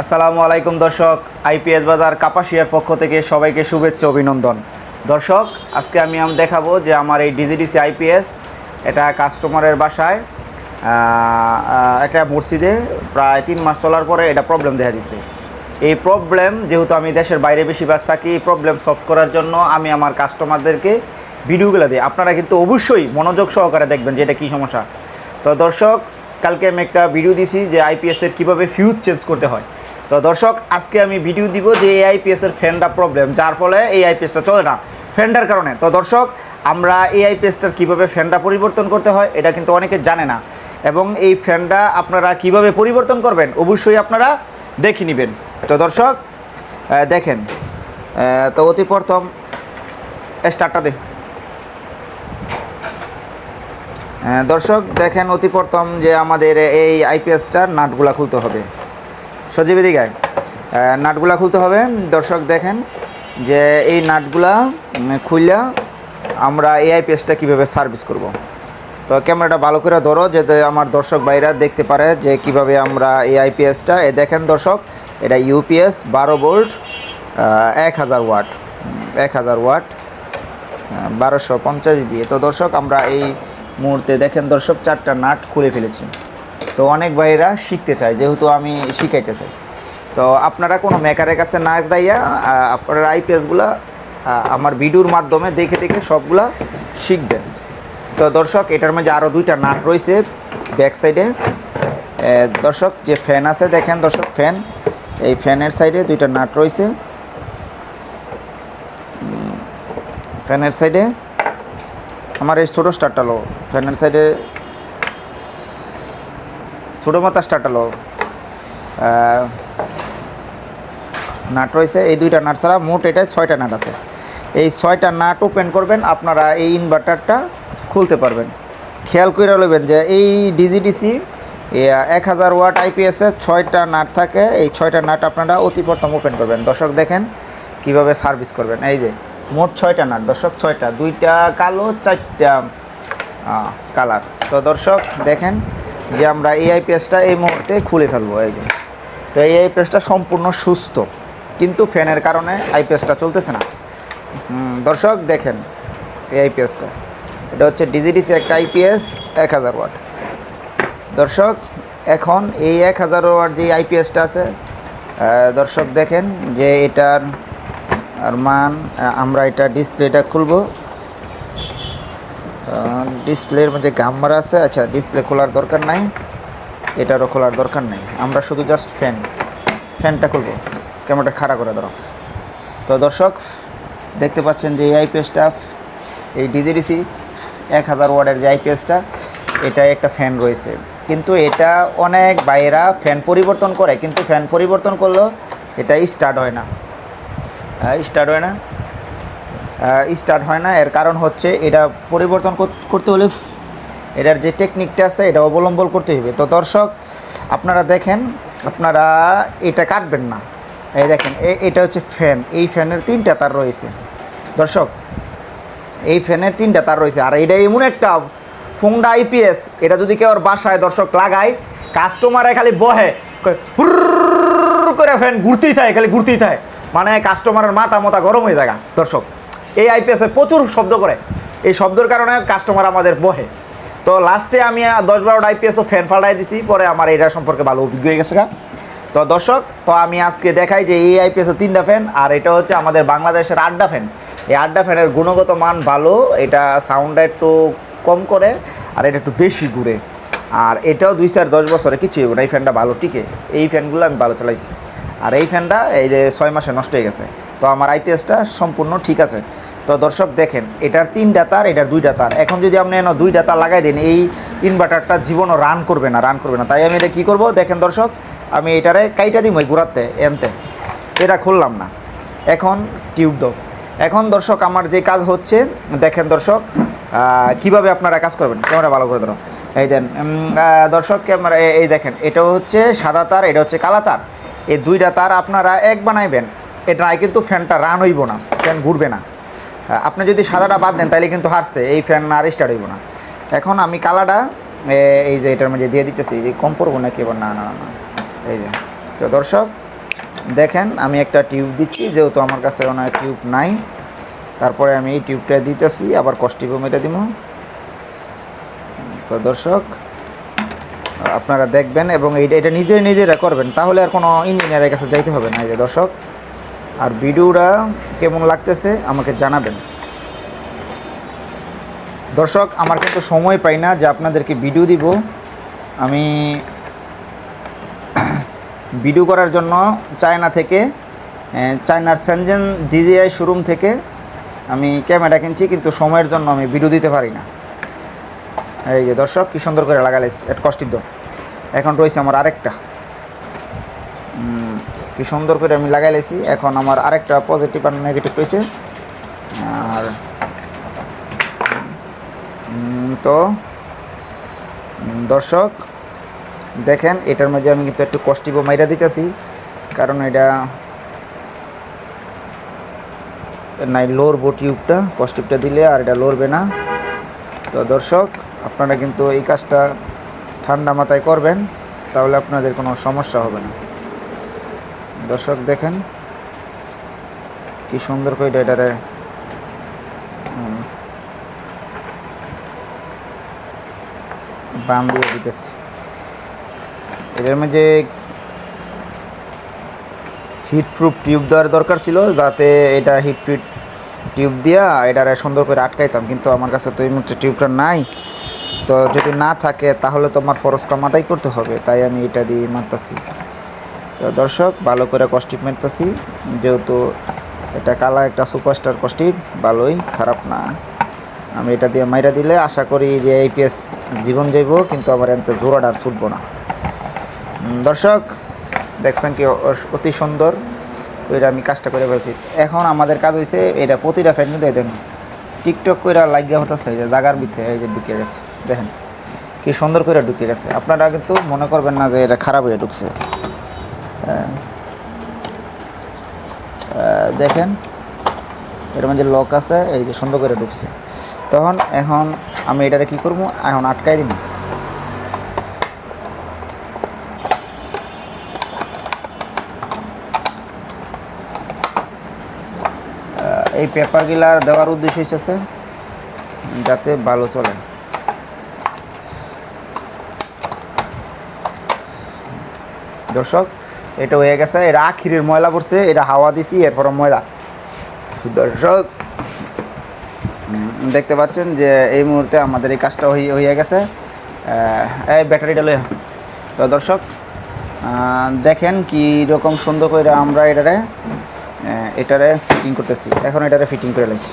আসসালামু আলাইকুম দর্শক আইপিএস বাজার কাপাসিয়ার পক্ষ থেকে সবাইকে শুভেচ্ছা অভিনন্দন। দর্শক, আজকে আমি আম দেখাবো যে আমার এই ডিজিডিসি আইপিএস এটা কাস্টমারের বাসায় একটা মসজিদে প্রায় তিন মাস চলার পরে এটা প্রবলেম দেখা দিছে। এই প্রবলেম যেহেতু আমি দেশের বাইরে বেশিরভাগ থাকি, এই প্রবলেম সলভ করার জন্য আমি আমার কাস্টমারদেরকে ভিডিওগুলো দিই। আপনারা কিন্তু অবশ্যই মনোযোগ সহকারে দেখবেন যে এটা কী সমস্যা। তো দর্শক, কালকে আমি একটা ভিডিও দিছি যে আইপিএসের কীভাবে ফিউজ চেঞ্জ করতে হয়। তো দর্শক আজকে আমি ভিডিও দিব যে এই আইপিএসের ফ্যানটা প্রবলেম যার ফলে এই আইপিএসটা চলে না ফ্যানটার কারণে। তো দর্শক আমরা এই আইপিএসটার কীভাবে ফ্যানটা পরিবর্তন করতে হয় এটা কিন্তু অনেকে জানে না। এবং এই ফ্যানটা আপনারা কীভাবে পরিবর্তন করবেন অবশ্যই আপনারা দেখে নেবেন। তো দর্শক দেখেন তো অতি প্রথম স্টার্টটা আহ, দর্শক দেখেন অতি প্রথম যে আমাদের এই আইপিএসটার নাটগুলা খুলতে হবে। সজীব দিঘায় নাটগুলা খুলতে হবে। দর্শক দেখেন যে এই নাটগুলা খুইলা আমরা এই আইপিএসটা কীভাবে সার্ভিস করব। তো ক্যামেরাটা ভালো করে ধরো, যাতে আমার দর্শক ভাইরা দেখতে পারে যে কীভাবে আমরা এই আইপিএসটা এ দেখেন দর্শক, এটা ইউপিএস বারো ভোল্ট এক হাজার ওয়াট এক হাজার ওয়াট বারোশো পঞ্চাশ বিয়ে তো দর্শক, আমরা এই মুহূর্তে দেখেন দর্শক, চারটা নাট খুলে ফেলেছি। তো অনেক ভাইরা শিখতে চায়, যেহেতু আমি শিখাইতে চাই। তো আপনারা কোনো মেকারের কাছে না দাইয়া আপনারা আইপিএসগুলো আমার ভিডিওর মাধ্যমে দেখে দেখে সবগুলা শিখবেন। তো দর্শক, এটার মধ্যে আরও দুইটা নাট রয়েছে ব্যাক সাইডে দর্শক, যে ফ্যান আছে, দেখেন দর্শক ফ্যান এই ফ্যানের সাইডে দুইটা নাট রয়েছে। ফ্যানের সাইডে আমার এই ছোটো স্টারটালো ফ্যানের সাইডে ছোটো মাথা স্টারটালো নাট রয়েছে, এই দুইটা নাট ছাড়া মোট এটায় ছয়টা নাট আছে। এই ছয়টা নাট ওপেন করবেন, আপনারা এই ইনভার্টারটা খুলতে পারবেন। খেয়াল করে নেবেন যে এই ডিজিডিসি এক হাজার ওয়াট আইপিএসের ছয়টা নাট থাকে, এই ছয়টা নাট আপনারা অতি প্রথম ওপেন করবেন। দর্শক দেখেন কীভাবে সার্ভিস করবেন। এই যে, মোট ছয়টা নাট, দর্শক ছয়টা, দুইটা কালো, চারটা কালার। তো দর্শক দেখেন যে আমরা এই আইপিএসটা এই মুহূর্তে খুলে ফেলব, এই যে। তো এই আইপিএসটা সম্পূর্ণ সুস্থ, কিন্তু ফ্যানের কারণে আইপিএসটা চলতেছে না। দর্শক, দেখেন এই আইপিএসটা এটা হচ্ছে ডিজিডিসি একটা আইপিএস এক হাজার ওয়াট। দর্শক, এখন এই এক হাজার ওয়াট যে আইপিএসটা আছে দর্শক দেখেন যে এটার আর মান আমরা এটা ডিসপ্লেটা খুলবো। ডিসপ্লের মধ্যে গাম্বার আছে। আচ্ছা ডিসপ্লে খোলার দরকার নাই। এটারও খোলার দরকার নাই। আমরা শুধু জাস্ট ফ্যান ফ্যানটা খুলবো। ক্যামেরাটা খাড়া করে ধরো। তো দর্শক, দেখতে পাচ্ছেন যে এই আইপিএসটা এই ডিজিডিসি এক হাজার ওয়ার্ডের যে আইপিএসটা এটা একটা ফ্যান রয়েছে। কিন্তু এটা অনেক বাইরা ফ্যান পরিবর্তন করে, কিন্তু ফ্যান পরিবর্তন করলেও এটা স্টার্ট হয় না। স্টার্ট হয় না। স্টার্ট হয় না। এর কারণ হচ্ছে এটা পরিবর্তন করতে হলে এটার যে টেকনিকটা আছে, এটা অবলম্বন করতে হবে। তো দর্শক, আপনারা দেখেন, আপনারা এটা কাটবেন না। এই দেখেন এটা হচ্ছে ফ্যান এই ফ্যানের তিনটা তার রয়েছে। দর্শক, এই ফ্যানের তিনটা তার রয়েছে। আর এটা এমন একটা ফোনটা আইপিএস এটা যদি কেউ বাসায় দর্শক লাগায় কাস্টমারে খালি বহে করে ফ্যান ঘুরতেই থাকে, খালি ঘুরতেই থাকে। মানে কাস্টমারের মাথা মাথা গরম হয়ে যায় দর্শক এই আইপিএসে প্রচুর শব্দ করে। এই শব্দের কারণে কাস্টমার আমাদের বহে। তো লাস্টে আমি দশ বারোটা আইপিএসও ফ্যান ফাল্টাই দিছি, পরে আমার এটা সম্পর্কে ভালো অভিজ্ঞ হয়ে গেছে। তো দর্শক, তো আমি আজকে দেখাই যে এই আইপিএসের তিনটা ফ্যান আর এটা হচ্ছে আমাদের বাংলাদেশের আড্ডা ফ্যান এই আড্ডা ফ্যানের গুণগত মান ভালো, এটা সাউন্ডটা একটু কম করে, আর এটা একটু বেশি ঘুরে। আর এটাও দুই চার দশ বছরে কিছু না, এই ফ্যানটা ভালো টিকে। এই ফ্যানগুলো আমি ভালো চালাইছি। আর এই ফ্যানটা এই যে ছয় মাসে নষ্ট হয়ে গেছে। তো আমার আইপিএসটা সম্পূর্ণ ঠিক আছে। তো দর্শক দেখেন, এটার তিনটা তার, এটার দুইটা তার। এখন যদি আপনি এনে দুইটা তার লাগাই দেন, এই ইনভার্টারটা জীবনও রান করবে না রান করবে না। তাই আমি এটা কী করব? দেখেন দর্শক, আমি এটারে কাইটা দিই ওই ঘুরাতে এনতে। এটা খুললাম না। এখন টিউব দাও এখন দর্শক, আমার যে কাজ হচ্ছে, দেখেন দর্শক কীভাবে আপনারা কাজ করবেন? ক্যামেরা ভালো করে ধরো। এই দেন দর্শক, ক্যামেরা এই- দেখেন এটা হচ্ছে সাদা তার, এটা হচ্ছে কালা তার। এই দুইটা তার আপনারা এক বানাইবেন, এটা কিন্তু ফ্যানটা রান হইব না ফ্যান ঘুরবে না। আপনি যদি সাদাটা বাদ দেন তাহলে কিন্তু হারছে। এই ফ্যান আর স্টার্ট হইব না। এখন আমি কালাটা এই যে এটার মধ্যে দিয়ে দিতেছি যে কম পড়ব নাকি এবার? না না না না। এই যে। তো দর্শক, দেখেন, আমি একটা টিউব দিচ্ছি, যেহেতু আমার কাছে অনেক টিউব নাই। তারপরে আমি এই টিউবটা দিতেছি, আবার কষ্টিপও মেরে দিব। তো দর্শক, আপনারা দেখবেন এবং এইটা, এটা নিজে, নিজেরা করবেন। তাহলে আর কোনো ইঞ্জিনিয়ারের কাছে যাইতে হবে না, এই যে দর্শক। আর ভিডিওটা কেমন লাগতেছে আমাকে জানাবেন। দর্শক, আমার কিন্তু সময় পাই না যে আপনাদেরকে ভিডিও দিব। আমি ভিডিও করার জন্য চায়না থেকে চায়নার সেনজেন ডিজিআই শোরুম থেকে আমি ক্যামেরা কিনছি, কিন্তু সময়ের জন্য আমি ভিডিও দিতে পারি না। এই যে দর্শক, কি সুন্দর করে লাগালাইছি এট কষ্টিপ দাও এখন রয়েছে আমার আরেকটা। কি সুন্দর করে আমি লাগাই লাইছি এখন আমার আরেকটা পজিটিভ আর নেগেটিভ রয়েছে। আর তো দর্শক, দেখেন, এটার মধ্যে আমি কিন্তু একটু কষ্টিপও মাইরা দিতেছি। কারণ এটা নাই লড়বো টিউবটা কষ্টিপটা দিলে আর এটা লড়বে না। তো দর্শক, আপনারা কিন্তু এই কাজটা ঠান্ডা মাথায় করবেন, তাহলে আপনাদের কোনো সমস্যা হবে না। দর্শক দেখেন কি সুন্দর করে উম, বাম দিয়ে দিতেছি। এটার মধ্যে হিট প্রুফ টিউব দেওয়ার দরকার ছিল যাতে এটা হিট প্রুফ টিউব দিয়া এটারে সুন্দর করে আটকাইতাম। কিন্তু আমার কাছে তো এই মুহূর্তে টিউবটা নাই। তো যদি না থাকে তাহলে তো আমার ফরজ কামাতাই করতে হবে। তাই আমি এটা দিয়ে মারতাছি। তো দর্শক, ভালো করে কষ্টিপ মেরতেছি যেহেতু এটা কালা একটা সুপারস্টার কষ্টিপ ভালোই, খারাপ না। আমি এটা দিয়ে মাইরা দিলে আশা করি যে এইপিএস জীবন যাইব, কিন্তু আমার এনতে জোরাটা আর ছুটবো না। দর্শক, দেখছেন কি অতি সুন্দর এটা আমি কাজটা করে ফেলছি। এখন আমাদের কাজ হয়েছে এটা প্রতিটা ফ্যান কিন্তু দেখুন। টিকটক করে লাগিয়ে হতেছে, এই যে জাগার ভিতরে, এই যে ঢুকে গেছে, দেখেন। কি সুন্দর করে ঢুকে গেছে। আপনারা কিন্তু মনে করবেন না যে এটা খারাপ হয়ে ঢুকছে। দেখেন, এর মধ্যে লক আছে, এই যে সুন্দর করে ঢুকছে। তখন এখন আমি এটারে কি করব? এখন আটকাই দিব। এই পেপারগুলার দেওয়ার উদ্দেশ্য হচ্ছে যাতে ভালো চলে। দর্শক এটা হয়ে গেছে, এটা আখিরের ময়লা পড়ছে, এটা হাওয়া দিছি, এরপর ময়লা। দর্শক দেখতে পাচ্ছেন যে এই মুহূর্তে আমাদের এই কাজটা হয়ে গেছে। এই ব্যাটারিটা লয়ে। তো দর্শক দেখেন কি রকম সুন্দর করে আমরা এটারে এটারে ফিটিং করতেছি। এখন এটারে ফিটিং করে লাইছি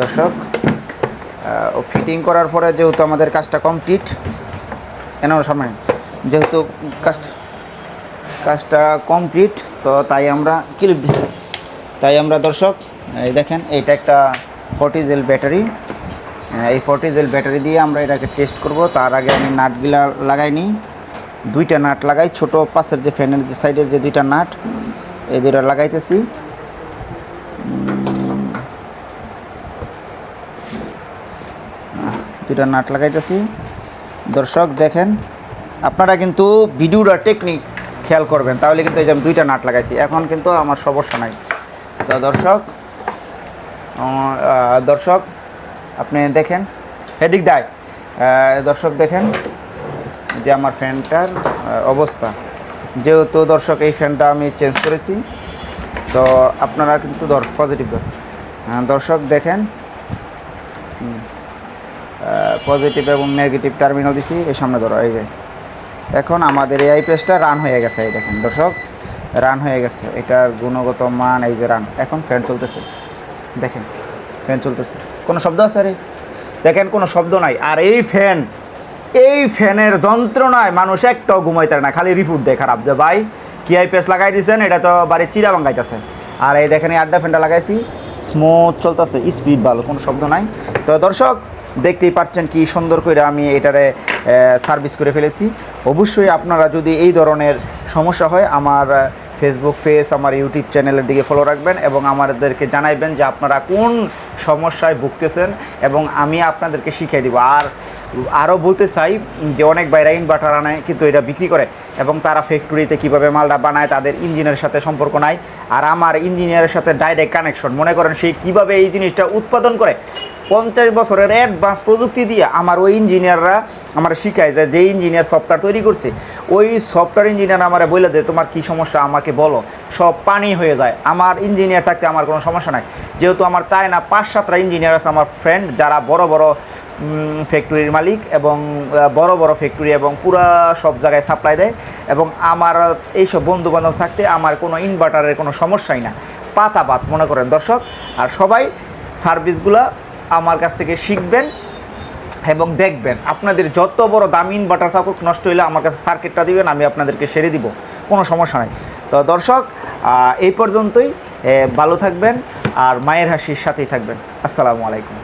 দর্শক ফিটিং করার পরে যেহেতু আমাদের কাজটা কমপ্লিট এন সামনে। যেহেতু কাজ কাজটা কমপ্লিট, তো তাই আমরা ক্লিপ দিই। তাই আমরা দর্শক, এই দেখেন এটা একটা ফর্টি জেল ব্যাটারি এই ফর্টি জেল ব্যাটারি দিয়ে আমরা এটাকে টেস্ট করব। তার আগে আমি নাটগুলা লাগাই নিই। দুইটা নাট লাগাই, ছোট পাশের যে ফ্যানের যে সাইডের যে দুইটা নাট, এই দুইটা লাগাইতেছি। দুইটা নাট লাগাইতেছি। দর্শক, দেখেন, আপনারা কিন্তু ভিডিওটা টেকনিক খেয়াল করবেন। তাহলে কিন্তু এই যে আমি দুইটা নাট লাগাইছি। এখন কিন্তু আমার সমস্যা নাই। তো দর্শক দর্শক, আপনি দেখেন। হেডিক দায় দর্শক দেখেন যে আমার ফ্যানটার অবস্থা। যেহেতু দর্শক এই ফ্যানটা আমি চেঞ্জ করেছি, তো আপনারা কিন্তু দর পজিটিভ দর। দর্শক দেখেন পজিটিভ এবং নেগেটিভ টার্মিনাল দিছি, এই সামনে ধরো, এই যে। এখন আমাদের এই আইপিএসটা রান হয়ে গেছে, এই দেখেন দর্শক রান হয়ে গেছে। এটার গুণগত মান, এই যে রান এখন ফ্যান চলতেছে। দেখেন ফ্যান চলতেছে। কোনো শব্দ আছে রে দেখেন, কোনো শব্দ নাই। আর এই ফ্যান এই ফ্যানের যন্ত্রণায় মানুষ একটাও ঘুমাইতে না, খালি রিপোর্ট দেয় খারাপ। যে ভাই, কি আইপিএস লাগাই দিয়েছেন এটা তো বাড়ি চিরা ভাঙ্গাইতেছে আর এই দেখেন, এই আড্ডা ফ্যানটা লাগাইছি। স্মুথ চলতেছে স্পিড ভালো, কোনো শব্দ নাই। তো দর্শক দেখতেই পাচ্ছেন কি সুন্দর করে আমি এটারে সার্ভিস করে ফেলেছি। অবশ্যই আপনারা যদি এই ধরনের সমস্যা হয়, আমার ফেসবুক পেজ আমার ইউটিউব চ্যানেলের দিকে ফলো রাখবেন এবং আমাদেরকে জানাইবেন যে আপনারা কোন সমস্যায় ভুগতেছেন এবং আমি আপনাদেরকে শিখিয়ে দিব। আর আরও বলতে চাই যে অনেক বাইরা ইনভার্টার আনায় কিন্তু এটা বিক্রি করে এবং তারা ফ্যাক্টরিতে কীভাবে মালটা বানায়, তাদের ইঞ্জিনের সাথে সম্পর্ক নাই। আর আমার ইঞ্জিনিয়ারের সাথে ডাইরেক্ট কানেকশন মনে করেন সেই কীভাবে এই জিনিসটা উৎপাদন করে পঞ্চাশ বছরের অ্যাডভান্স প্রযুক্তি দিয়ে আমার ওই ইঞ্জিনিয়াররা আমার শিখায় যে যে ইঞ্জিনিয়ার সফটওয়্যার তৈরি করছে, ওই সফটওয়্যার ইঞ্জিনিয়ার আমার বলে যে তোমার কী সমস্যা? আমাকে বলো। সব পানি হয়ে যায়। আমার ইঞ্জিনিয়ার থাকতে আমার কোনো সমস্যা নাই। যেহেতু আমার চায় না পাঁচ সাতটা ইঞ্জিনিয়ার আছে আমার ফ্রেন্ড যারা বড় বড় ফ্যাক্টরির মালিক এবং বড় বড় ফ্যাক্টরি এবং পুরা সব জায়গায় সাপ্লাই দেয় এবং আমার এইসব বন্ধু বান্ধব থাকতে আমার কোনো ইনভার্টারের কোনো সমস্যাই না। পাতাপাত মনে করেন দর্শক। আর সবাই সার্ভিসগুলো আমার কাছ থেকে শিখবেন এবং দেখবেন। আপনাদের যত বড় দামি ইনভার্টার থাকুক, নষ্ট হইলে আমার কাছে সার্কিটটা দিবেন, আমি আপনাদেরকে সেরে দিব। কোনো সমস্যা নাই। তো দর্শক এই পর্যন্তই। ভালো থাকবেন আর মায়ের হাসির সাথেই থাকবেন। আসসালামু আলাইকুম।